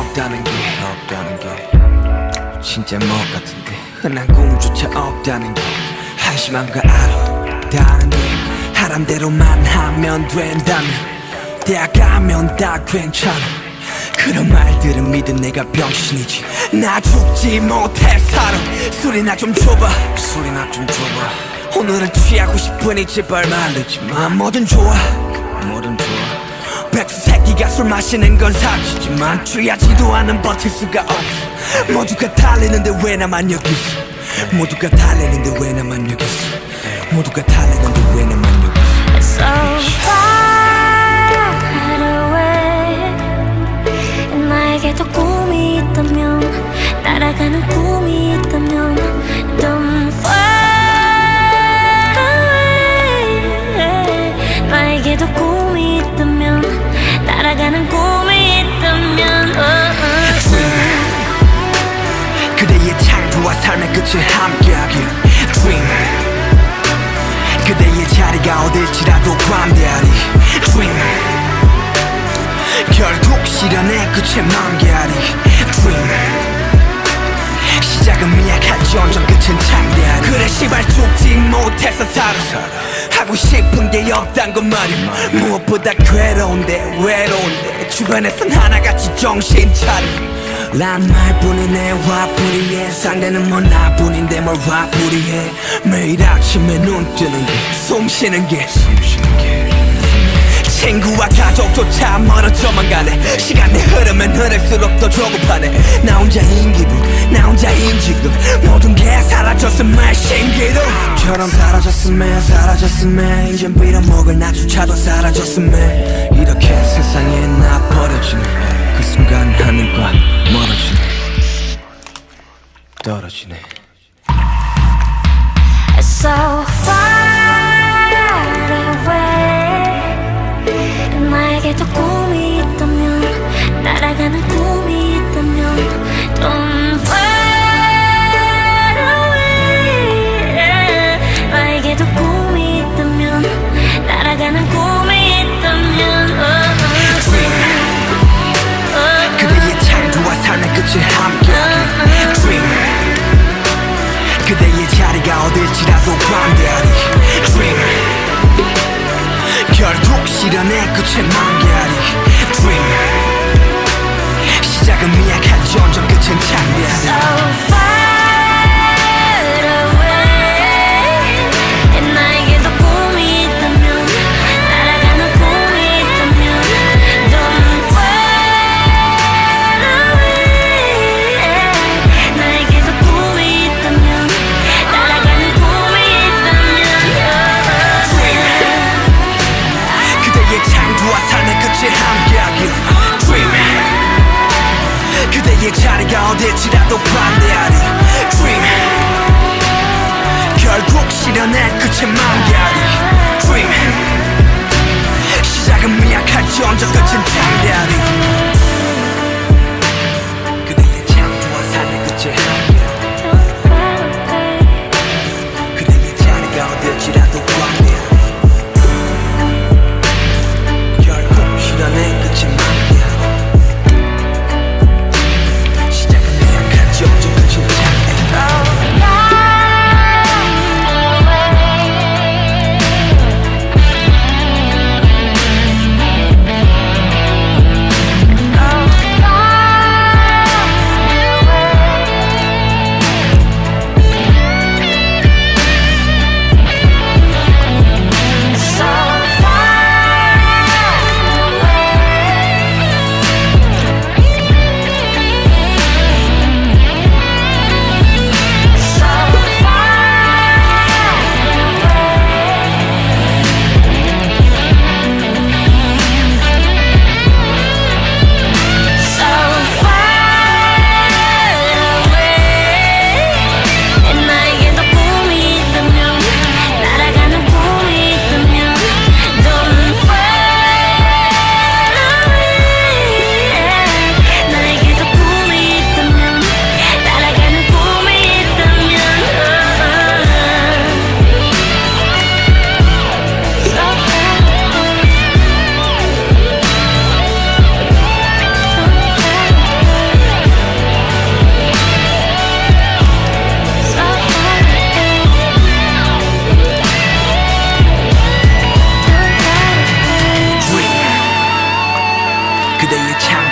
게 없다는 게 없다는 게 진짜 뭐 같은데? 흔한 꿈조차 없다는 게 한심한 거 알아 다른 게 하람대로만 하면 된다면 대학 가면 다 괜찮아. 그런 말들은 믿은 내가 병신이지. 나 죽지 못해 살아 술이나 좀 줘봐. 술이나 좀 줘봐. 오늘은 취하고 싶으니 제발 말리지 마. 뭐든 좋아. 뭐든 좋아. 백수 새끼가 술 마시는 건 사치지만 취하지도 않은 버틸 수가 없어. 모두가 달리는데 왜 나만 여기 있어? 모두가 달리는데 왜 나만 여기 있어? 모두가 달리는데 왜 나만 여기 있어? So far away 나에게도 꿈 끝을 함께하길 Dream. 그대의 자리가 어딜지라도 관대하리 Dream. 결국 실현의 끝에 만개하리 Dream. 시작은 미약할지언정 끝은 창대하리 그래 시발 죽지 못해서 살아. 하고 싶은 게 없단 건 말이야. 무엇보다 괴로운데 외로운데. 주변에선 하나같이 정신 차려 란 말뿐이네 화풀이해 상대는 뭐 나뿐인데 뭘 화풀이해. 매일 아침에 눈 뜨는 게숨 쉬는 게. 친구와 가족조차 멀어져만 가네. 시간이 흐르면 흐를수록 더 조급하네. 나 혼자인 기분 나 혼자인 지금. 모든 게 사라졌음에 신기루처럼 사라졌음에 사라졌음에. 이젠 빌어먹을 나조차도 사라졌음에. 이렇게 세상에 나 버려지네 그 순간 하늘과 멀어지네. 떨어지네. So far 실현의 끝에 만개하리 Dream. 시작은 미약할지언정 끝은 So 창대하 끝을 함께하길 Dream 그대의 자리가 어딜지라도 반대하리 Dream 결국 실현의 끝에 만개하리 Dream 시작은 미약할지언정 끝은 창대하리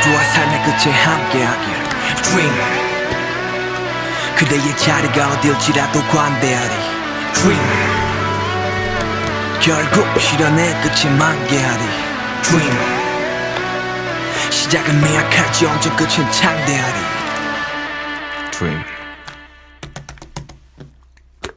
시간의 끝에 함께하길. Dream. 그대의 자리가 어딜지라도 관대하리. Dream. 결국 실현의 끝에 만개하리. Dream. 시작은 미약할지 언제 끝은 창대하리. Dream